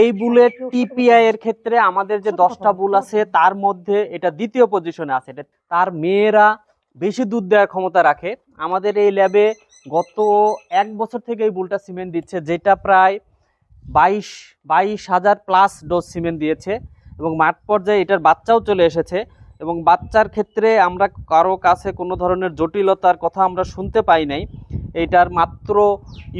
এই bullet TPI এর ক্ষেত্রে আমাদের যে দশটা বুল আছে, তার মধ্যে এটা দ্বিতীয় পজিশনে আছে। এটা তার মেয়েরা বেশি দুধ দেওয়ার ক্ষমতা রাখে। আমাদের এই ল্যাবে গত এক বছর থেকে এই বুলটা সিমেন্ট দিচ্ছে, যেটা প্রায় বাইশ বাইশ হাজার প্লাস ডোজ সিমেন্ট দিয়েছে এবং মাঠ পর্যায়ে এটার বাচ্চাও চলে এসেছে এবং বাচ্চার ক্ষেত্রে আমরা কারও কাছে কোনো ধরনের জটিলতার কথা আমরা শুনতে পাই নাই। এটার মাত্র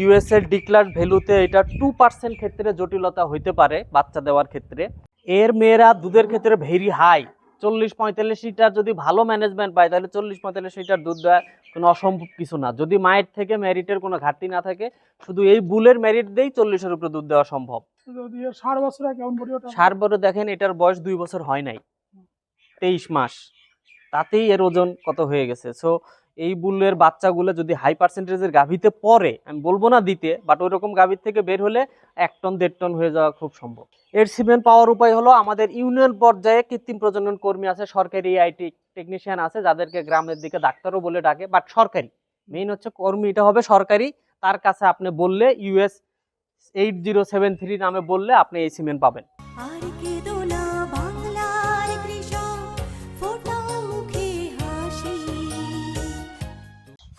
ইউএসএর ডিক্লার ভ্যালুতে এটা টু পার্সেন্ট ক্ষেত্রে জটিলতা হইতে পারে বাচ্চা দেওয়ার ক্ষেত্রে। এর মেয়েরা দুধের ক্ষেত্রে ভেরি হাই চল্লিশ পঁয়তাল্লিশ লিটার যদি ভালো ম্যানেজমেন্ট পায় তাহলে চল্লিশ পঁয়তাল্লিশ লিটার দুধ দেওয়া কোনো অসম্ভব কিছু না। যদি মায়ের থেকে মেরিটের কোনো ঘাটতি না থাকে শুধু এই বুলের মেরিট দিয়েই চল্লিশের উপরে দুধ দেওয়া সম্ভব। বছরে সার বড় দেখেন এটার বয়স দুই বছর হয় নাই। তেইশ মাস। তাতেই এর ওজন কত হয়ে গেছে। সো এই বুলের বাচ্চাগুলো যদি হাই পার্সেন্টেজের গাভীতে পরে আমি বলব না দিতে বাট ওই রকম গাভীর থেকে বের হলে এক টন দেড় টন হয়ে যাওয়া খুব সম্ভব। এর সিমেন্ট পাওয়ার উপায় হলো আমাদের ইউনিয়ন পর্যায়ে কৃত্রিম প্রজনন কর্মী আছে, সরকারি আইটি টেকনিশিয়ান আছে, যাদেরকে গ্রামের দিকে ডাক্তারও বলে ডাকে বাট সরকারি। মেইন হচ্ছে কর্মীটা হবে সরকারি। তার কাছে আপনি বললে US eight zero seven three নামে বললে আপনি এই সিমেন্ট পাবেন। আর কেঁদো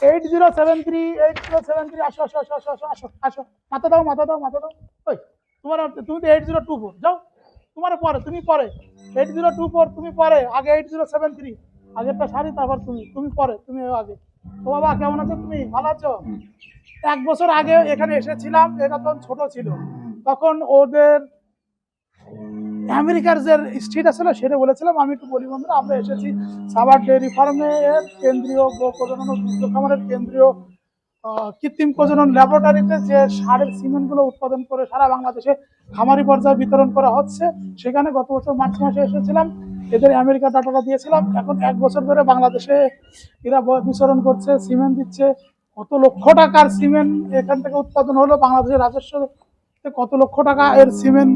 eight zero seven three eight zero seven three আসো আসো আসো আসো আসো আসো। আসো মাথা দাও মাথা দাও মাথা দাও। ওই, তোমার তুমি তো এইট জিরো টু ফোর যাও। তোমার পরে, তুমি পরে। এইট জিরো টু ফোর তুমি পরে। আগে এইট জিরো সেভেন থ্রি আগেরটা সারি তারপর তুমি। তুমি পরে, তুমি আগে। ও বাবা, কেমন আছো তুমি? ভালো আছো? এক বছর আগে এখানে এসেছিলাম, এটা তখন ছোট ছিল। তখন ওদের আমেরিকার যে স্ট্রিট আছে না, সেটা বলেছিলাম, আমি একটু বলি বন্ধুরা, আমরা এসেছি সাবার ডেয়ারি এর কেন্দ্রীয় প্রজনন দুগ্ধ খামারের কেন্দ্রীয় কৃত্রিম প্রজনন ল্যাবরেটরিতে যে সারের সিমেন্টগুলো উৎপাদন করে সারা বাংলাদেশে খামারি পর্যায়ে বিতরণ করা হচ্ছে, সেখানে গত বছর মার্চ মাসে এসেছিলাম, এদের আমেরিকা ডাটাটা দিয়েছিলাম, এখন এক বছর ধরে বাংলাদেশে এরা বিচরণ করছে, সিমেন্ট দিচ্ছে, কত লক্ষ টাকার সিমেন্ট এখান থেকে উৎপাদন হলো, বাংলাদেশের রাজস্ব, কত লক্ষ টাকা এর সিমেন্ট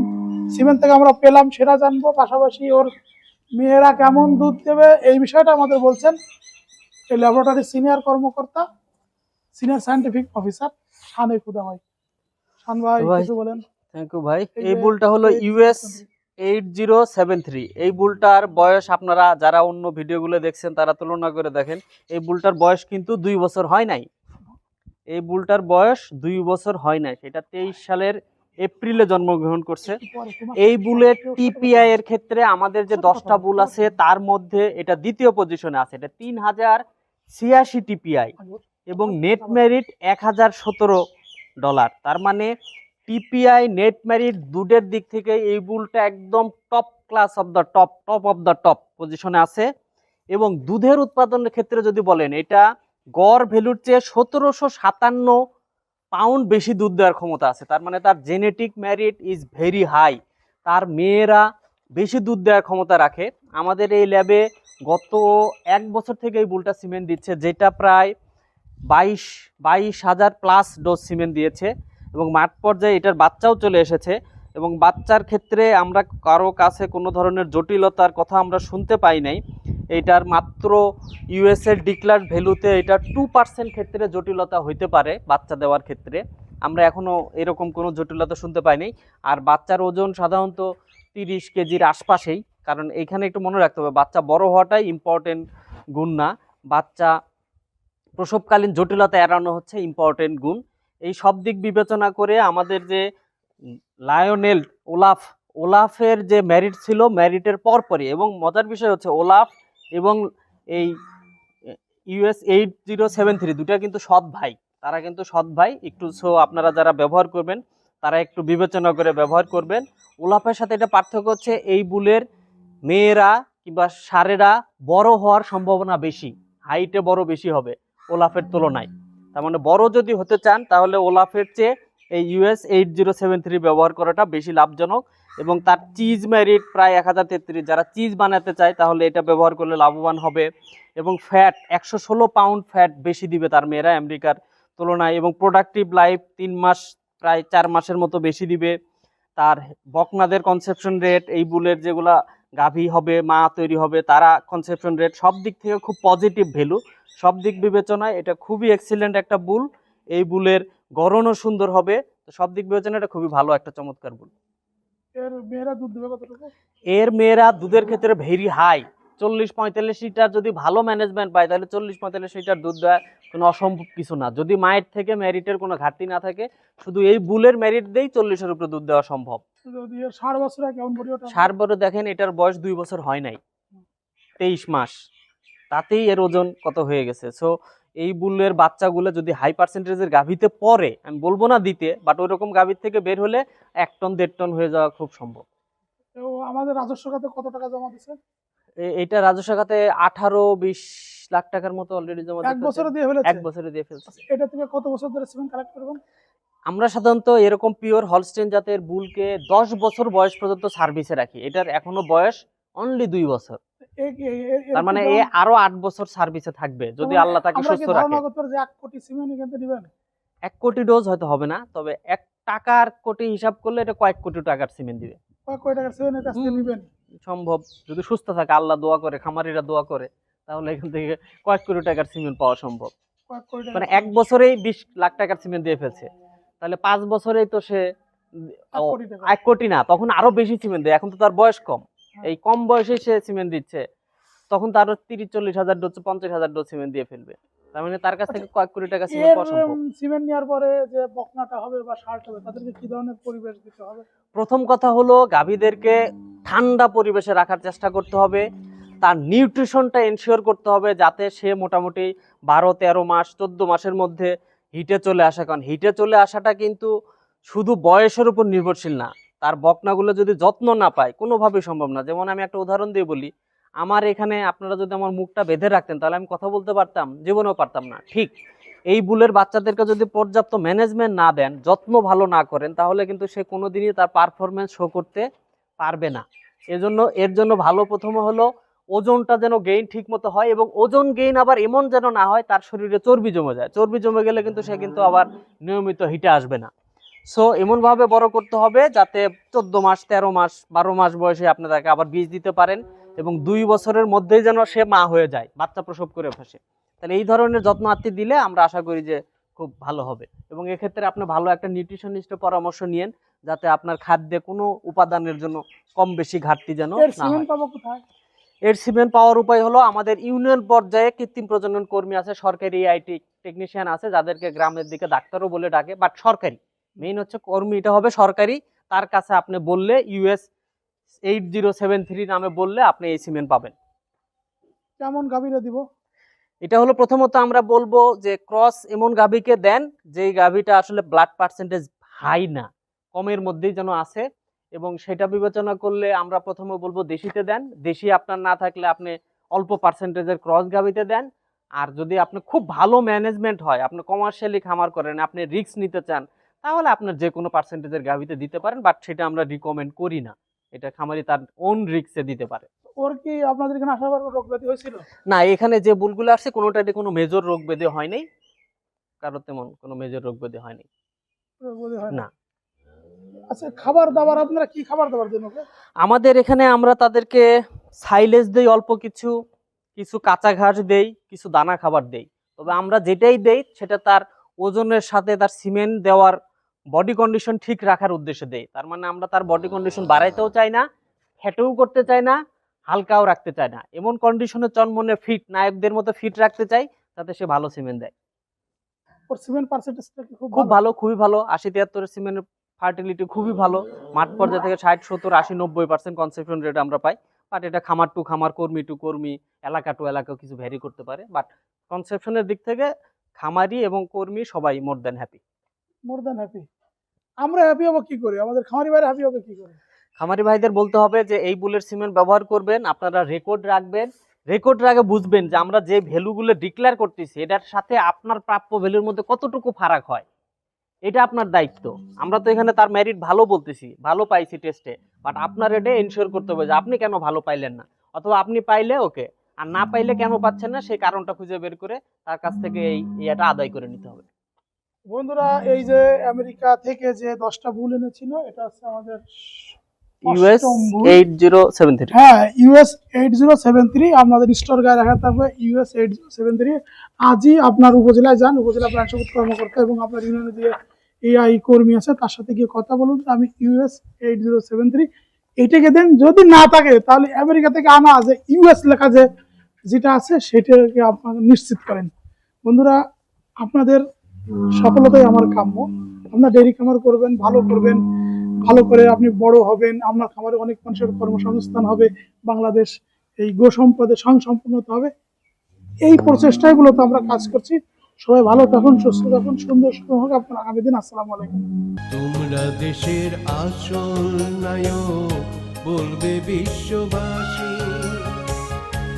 সিমেন্ট থেকে আমরা পেলাম সেটা জানব। পাশাপাশি ওর মেয়েরা কেমন দুধ দেবে এই বিষয়টা আমাদের বলছেন এই ল্যাবরেটরির সিনিয়র কর্মকর্তা senior scientific officer Shane Khuda ভাই। শান ভাই কিছু বলেন? থ্যাংক ইউ ভাই। এই বুলটা হলো US eight zero seven three এই বুলটার বয়স আপনারা যারা অন্য ভিডিওগুলো দেখছেন তারা তুলনা করে দেখেন এই বুলটার বয়স কিন্তু দুই বছর হয় নাই। এই বুলটার বয়স দুই বছর হয় নাই সেটা তেইশ সালের এপ্রিলে জন্মগ্রহণ করছে। এই বুলেট টিপিআই এর ক্ষেত্রে আমাদের যে দশটা বুল আছে তার মধ্যে এটা দ্বিতীয় পজিশনে আছে। এটা তিন হাজার ছিয়াশি টিপিআই এবং নেট মেরিট এক হাজার সতেরো ডলার তার মানে টিপিআই নেট মেরিট দুধের দিক থেকে এই বুলটা একদম top class of the top top of the top পজিশনে আছে। এবং দুধের উৎপাদনের ক্ষেত্রে যদি বলেন এটা গড় ভ্যালুর চেয়ে সতেরোশো সাতান্ন পাউন্ড বেশি দুধ দেওয়ার ক্ষমতা আছে। তার মানে তার genetic merit is very high তার মেয়েরা বেশি দুধ দেওয়ার ক্ষমতা রাখে। আমাদের এই ল্যাবে গত এক বছর থেকে এই বুলটা সিমেন্ট দিচ্ছে, যেটা প্রায় বাইশ বাইশ হাজার প্লাস ডোজ সিমেন্ট দিয়েছে এবং মাঠ পর্যায়ে এটার বাচ্চাও চলে এসেছে এবং বাচ্চার ক্ষেত্রে আমরা কারও কাছে কোনো ধরনের জটিলতার কথা আমরা শুনতে পাই নাই। এটার মাত্র ইউএসএর ডিক্লার ভ্যালুতে এটা টু পার্সেন্ট ক্ষেত্রে জটিলতা হইতে পারে বাচ্চা দেওয়ার ক্ষেত্রে। আমরা এখনও এরকম কোনো জটিলতা শুনতে পাইনি। আর বাচ্চার ওজন সাধারণত তিরিশ কেজির আশপাশেই, কারণ এইখানে একটু মনে রাখতে হবে, বাচ্চা বড় হওয়াটাই ইম্পর্টেন্ট গুণ না। বাচ্চা প্রসবকালীন জটিলতা এড়ানো হচ্ছে ইম্পর্টেন্ট গুণ। এই সব দিক বিবেচনা করে আমাদের যে লায়নেল ওলাফ ওলাফের যে ম্যারিট ছিল ম্যারিটের পরপরই। এবং মজার বিষয় হচ্ছে ওলাফ এবং এই US eight zero seven three দুটা কিন্তু সৎ ভাই। তারা কিন্তু সৎ ভাই। একটু সো আপনারা যারা ব্যবহার করবেন, তারা একটু বিবেচনা করে ব্যবহার করবেন। ওলাফের সাথে এটা পার্থক্য হচ্ছে, এই বুলের মেয়েরা কিংবা সারেরা বড় হওয়ার সম্ভাবনা বেশি। হাইটে বড় বেশি হবে ওলাফের তুলনায়। তার মানে বড় যদি হতে চান, তাহলে ওলাফের চেয়ে এই US eight zero seven three ব্যবহার করাটা বেশি লাভজনক। এবং তার চিজ মেরিট প্রায় এক হাজার তেত্রিশ। যারা চিজ বানাতে চায়, তাহলে এটা ব্যবহার করলে লাভবান হবে এবং ফ্যাট একশো ষোলো পাউন্ড ফ্যাট বেশি দিবে তার মেয়েরা আমেরিকার তুলনায় এবং প্রোডাক্টিভ লাইফ তিন মাস, প্রায় চার মাসের মতো বেশি দিবে। তার বকনাদের কনসেপশন রেট এই বুলের যেগুলা গাভী হবে, মা তৈরি হবে, তারা কনসেপশন রেট সব দিক থেকে খুব পজিটিভ ভ্যালু সব দিক বিবেচনায় এটা খুবই এক্সিলেন্ট একটা বুল। এই বুলের গড়নও সুন্দর হবে। তো সব দিক বিবেচনায় এটা খুবই ভালো একটা চমৎকার বুল। এর মেয়েরা দুধ দেবে কতটুকু? এর মেয়েরা দুধের ক্ষেত্রে ভেরি হাই চল্লিশ পঁয়তাল্লিশ লিটার যদি ভালো ম্যানেজমেন্ট পায় তাহলে চল্লিশ পঁয়তাল্লিশ লিটার দুধ দেওয়া কোনো অসম্ভব কিছু না। যদি মায়ের থেকে মেরিটের কোনো ঘাটতি না থাকে শুধু এই বুলের মেরিট দিয়েই চল্লিশের উপরে দুধ দেওয়া সম্ভব। ষাট বছরে দেখেন এটার বয়স দুই বছর হয় নাই। তেইশ মাস। তাতেই এর ওজন কত হয়ে গেছে। সো এই বুলের বাচ্চাগুলো যদি হাই পার্সেন্টেজের গাভীতে পড়ে আমি বলব না দিতে বাট ওই রকম গাভীর থেকে বের হলে এক টন দেড় টন হয়ে যাওয়া খুব সম্ভব। তো আমাদের রাজস্ব খাতে কত টাকা জমা দিচ্ছে এ- এইটা রাজস্ব খাতে আঠারো বিশ লাখ টাকার মতো অলরেডি জমা এক বছরে দিয়ে ফেলেছে? এক বছরে দিয়ে ফেলছে। এটা থেকে কত বছর ধরে সিমেন্ট কালেক্ট করবেন? আমরা সাধারণত এরকম পিওর হলস্টেন জাতের বুলকে দশ বছর বয়স পর্যন্ত সার্ভিসে রাখি। এটার এখনও বয়স অনলি দুই বছর। তার মানে এ আরও বছর সার্ভিসে থাকবে। যদি আল্লাহ তাকে সুস্থ রাখে। যে কোটি সিমেন্ট এখান থেকে দিবেন? এক কোটি ডোজ হয়তো হবে না তবে টাকার কোটি হিসাব করলে এটা কয়েক কোটি টাকার সিমেন্ট দিবে। কয়েক কোটি টাকার সিমেন্ট থেকে হুম। নিবেন? সম্ভব। যদি সুস্থ থাকে আল্লাহ দোয়া করে খামারিরা দোয়া করে তাহলে এখান থেকে কয়েক কোটি টাকার সিমেন্ট পাওয়া সম্ভব। মানে এক বছরেই বিশ লাখ টাকার সিমেন্ট দিয়ে ফেলছে। তাহলে পাঁচ বছরেই তো সে এক কোটি না তখন আরও বেশি সিমেন্ট দেয়। এখন তো তার বয়স কম। এই কম বয়সে সে সিমেন্ট দিচ্ছে। তখন তার তিরিশ চল্লিশ হাজার ডোজ পঞ্চাশ হাজার ডোজ সিমেন্ট দিয়ে ফেলবে। তার মানে তার কাছ থেকে কয়েক কোটি টাকা সিমেন্ট পাওয়া সম্ভব। সিমেন্ট নেওয়ার পরে যে বকনাটা হবে বা হবে তাদেরকে কি ধরনের পরিবেশ দিতে হবে? প্রথম কথা হলো গাভীদেরকে ঠান্ডা পরিবেশে রাখার চেষ্টা করতে হবে। তার নিউট্রিশনটা এনশিওর করতে হবে যাতে সে মোটামুটি বারো তেরো মাস চোদ্দ মাসের মধ্যে হিটে চলে আসে। কারণ হিটে চলে আসাটা কিন্তু শুধু বয়সের উপর নির্ভরশীল না তার বকনাগুলো যদি যত্ন না পায় কোনোভাবেই সম্ভব না। যেমন আমি একটা উদাহরণ দিয়ে বলি, আমার এখানে আপনারা যদি আমার মুখটা বেঁধে রাখতেন, তাহলে আমি কথা বলতে পারতাম, জীবনেও পারতাম না। ঠিক এই বুলের বাচ্চাদেরকে যদি পর্যাপ্ত ম্যানেজমেন্ট না দেন, যত্ন ভালো না করেন, তাহলে কিন্তু সে কোনোদিনই তার পারফরমেন্স শো করতে পারবে না। এজন্য, এর জন্য ভালো প্রথমে হলো, ওজনটা যেন গেইন ঠিক মতো হয় এবং ওজন গেইন আবার এমন যেন না হয়, তার শরীরে চর্বি জমে যায়। চর্বি জমে গেলে কিন্তু সে কিন্তু আবার নিয়মিত হিটে আসবে না। সো এমনভাবে বড় করতে হবে যাতে চোদ্দ মাস তেরো মাস বারো মাস বয়সে আপনি তাকে আবার বীজ দিতে পারেন এবং দুই বছরের মধ্যেই যেন সে মা হয়ে যায় বাচ্চা প্রসব করে ফেসে তাহলে এই ধরনের যত্ন আত্মি দিলে আমরা আশা করি যে খুব ভালো হবে। এবং এক্ষেত্রে আপনি ভালো একটা নিউট্রিশনিস্টের পরামর্শ নিয়েন যাতে আপনার খাদ্যে কোনো উপাদানের জন্য কম বেশি ঘাটতি যেন এর সিমেন্ট পাওয়ার উপায় হলো আমাদের ইউনিয়ন পর্যায়ে কৃত্রিম প্রজনন কর্মী আছে সরকারি আইটি টেকনিশিয়ান আছে যাদেরকে গ্রামের দিকে ডাক্তারও বলে ডাকে বাট সরকারি। মেইন হচ্ছে কর্মী এটা হবে সরকারি। তার কাছে আপনি বললে US eight zero seven three নামে বললে আপনি এই সিমেন্ট পাবেন। কেমন গাভীরা দিব? এটা হলো প্রথমত আমরা বলব যে ক্রস এমন গাভীকে দেন যেই গাভীটা আসলে ব্লাড পার্সেন্টেজ হাই না কমের মধ্যেই যেন আছে। এবং সেটা বিবেচনা করলে আমরা প্রথমে বলব দেশিতে দেন। দেশি আপনার না থাকলে আপনি অল্প পার্সেন্টেজের ক্রস গাভীতে দেন। আর যদি আপনি খুব ভালো ম্যানেজমেন্ট হয় আপনি কমার্শিয়ালি খামার করেন আপনি রিস্ক নিতে চান তাহলে আপনার যে কোনো পার্সেন্টেজের গাভীতে দিতে পারেন বাট সেটা আমরা রিকমেন্ড করি না। এটা খামারি তার ওন রিক্সে দিতে পারে। ওর কি আপনাদের এখানে আসার পর রোগ ব্যাধি হয়েছিল? না এখানে যে বুলগুলো আসছে কোনোটাতে কোনো মেজর রোগ ব্যাধি হয় নাই। কারও তেমন কোনো মেজর রোগ ব্যাধি হয় না। আচ্ছা খাবার দাবার আপনারা কি খাবার দাবার দেন ওকে? আমাদের এখানে আমরা তাদেরকে সাইলেজ দেই অল্প কিছু কিছু কাঁচা ঘাস দেই কিছু দানা খাবার দেই। তবে আমরা যেটাই দেই সেটা তার ওজনের সাথে তার সিমেন্ট দেওয়ার বডি কন্ডিশন ঠিক রাখার উদ্দেশ্যে দেয় তার মানে আমরা তার বডি কন্ডিশন বাড়াইতেও চাই না ফ্যাটেও করতে চাই না হালকাও রাখতে চাই না। এমন কন্ডিশনে চনমনে ফিট নায়কদের মতো ফিট রাখতে চাই যাতে সে ভালো সিমেন্ট দেয়। সিমেন্ট পার্সেন্টেজটা খুব ভালো? খুবই ভালো। আশি তিয়াত্তরের সিমেন্টের ফার্টিলিটি খুবই ভালো। মাঠ পর্যায়ে থেকে ষাট সত্তর আশি নব্বই পার্সেন্ট কনসেপশন রেট আমরা পাই। বাট এটা খামার টু খামার কর্মী টু কর্মী এলাকা টু এলাকাও কিছু ভ্যারি করতে পারে। বাট কনসেপশনের দিক থেকে খামারি এবং কর্মী সবাই more than happy more than happy আমরা হ্যাপি হব কি করে? আমাদের খামারি বাইরে হ্যাপি হবে কি করে? খামারি ভাইদের বলতে হবে যে এই বুলের সিমেন্ট ব্যবহার করবেন, আপনারা রেকর্ড রাখবেন। রেকর্ড আগে বুঝবেন যে আমরা যে ভ্যালুগুলো ডিক্লেয়ার করতেছি, এটার সাথে আপনার প্রাপ্য ভ্যালুর মধ্যে কতটুকু ফারাক হয়? এটা আপনার দায়িত্ব। আমরা তো এখানে তার মেরিট ভালো বলতেছি, ভালো পাইছি টেস্টে বাট আপনার এটা এনশিওর করতে হবে যে আপনি কেন ভালো পাইলেন না? অথবা আপনি পাইলে ওকে আর না পাইলে কেন পাচ্ছেন না, সেই কারণটা খুঁজে বের করে তার কাছ থেকে এই এটা আদায় করে নিতে হবে। বন্ধুরা এই যে আমেরিকা থেকে যে দশটা ভুল এনেছিল এটা হচ্ছে আমাদের US eight zero seven three. হ্যাঁ US eight zero seven three আপনাদের স্টোর গায়ে রাখা থাকবে US eight zero seven three. আজই আপনার উপজেলায় যান উপজেলা কর্মকর্তা এবং আপনার ইউনিয়নে এআই কর্মী আছে তার সাথে গিয়ে কথা বলুন। যে আমি US eight zero seven three এটাকে দেন যদি না থাকে তাহলে আমেরিকা থেকে আনা যে ইউএস লেখা যে যেটা আছে সেটাকে আপনারা নিশ্চিত করেন। বন্ধুরা আপনাদের সফলতাই আমার কাম্য। আপনার ডেয়ারি খামার করবেন, ভালো করবেন, ভালো করে আপনি বড় হবেন। আপনার খামারে অনেক মানুষের কর্মসংস্থান হবে। বাংলাদেশ এই গো সম্পদে সংসম্পূর্ণতা হবে। এই প্রচেষ্টায় মূলত আমরা কাজ করছি। সবাই ভালো থাকুন, সুস্থ থাকুন, সুন্দর সুন্দর হোক। আপনার আগামী দিন আসসালামু আলাইকুম। তোমরা দেশের আসল নায়ক, বলবে বিশ্ববাসী।